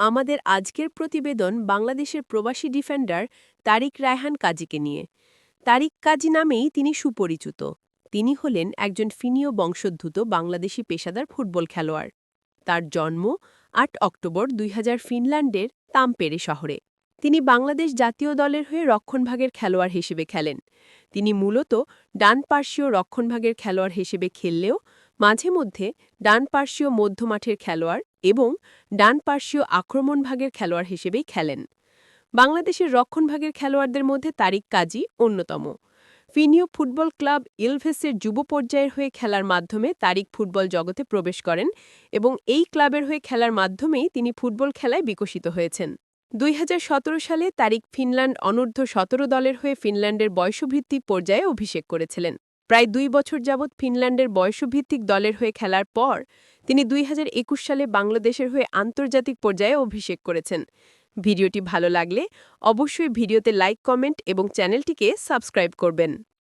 আমাদের আজকের প্রতিবেদন বাংলাদেশের প্রবাসী ডিফেন্ডার তারিক রায়হান কাজীকে নিয়ে। তারিক কাজী নামেই তিনি সুপরিচিত। তিনি হলেন একজন ফিনীয় বংশোদ্ভূত বাংলাদেশি পেশাদার ফুটবল খেলোয়াড়। তার জন্ম আট অক্টোবর দুই হাজার ফিনল্যান্ডের তামপেরে শহরে। তিনি বাংলাদেশ জাতীয় দলের হয়ে রক্ষণভাগের খেলোয়াড় হিসেবে খেলেন। তিনি মূলত ডান পার্শ্বীয় রক্ষণভাগের খেলোয়াড় হিসেবে খেললেও মাঝে মধ্যে ডান পার্শ্বীয় মধ্যমাঠের খেলোয়াড় এবং ডান পার্শ্বীয় আক্রমণভাগের খেলোয়াড় হিসেবেই খেলেন। বাংলাদেশের রক্ষণভাগের খেলোয়াড়দের মধ্যে তারিক কাজী অন্যতম। ফিনিও ফুটবল ক্লাব ইলভেসের যুব পর্যায়ের হয়ে খেলার মাধ্যমে তারিক ফুটবল জগতে প্রবেশ করেন এবং এই ক্লাবের হয়ে খেলার মাধ্যমেই তিনি ফুটবল খেলায় বিকশিত হয়েছেন। দুই হাজার সতেরো সালে তারিক ফিনল্যান্ড অনূর্ধ্ব সতেরো দলের হয়ে ফিনল্যান্ডের বয়সভিত্তিক পর্যায়ে অভিষেক করেছিলেন। প্রায় দুই বছর যাবৎ ফিনল্যান্ডের বয়সভিত্তিক দলের হয়ে খেলার পর তিনি দুই হাজার একুশ সালে বাংলাদেশের হয়ে আন্তর্জাতিক পর্যায়ে অভিষেক করেছেন। ভিডিওটি ভালো লাগলে অবশ্যই ভিডিওতে লাইক, কমেন্ট এবং চ্যানেলটিকে সাবস্ক্রাইব করবেন।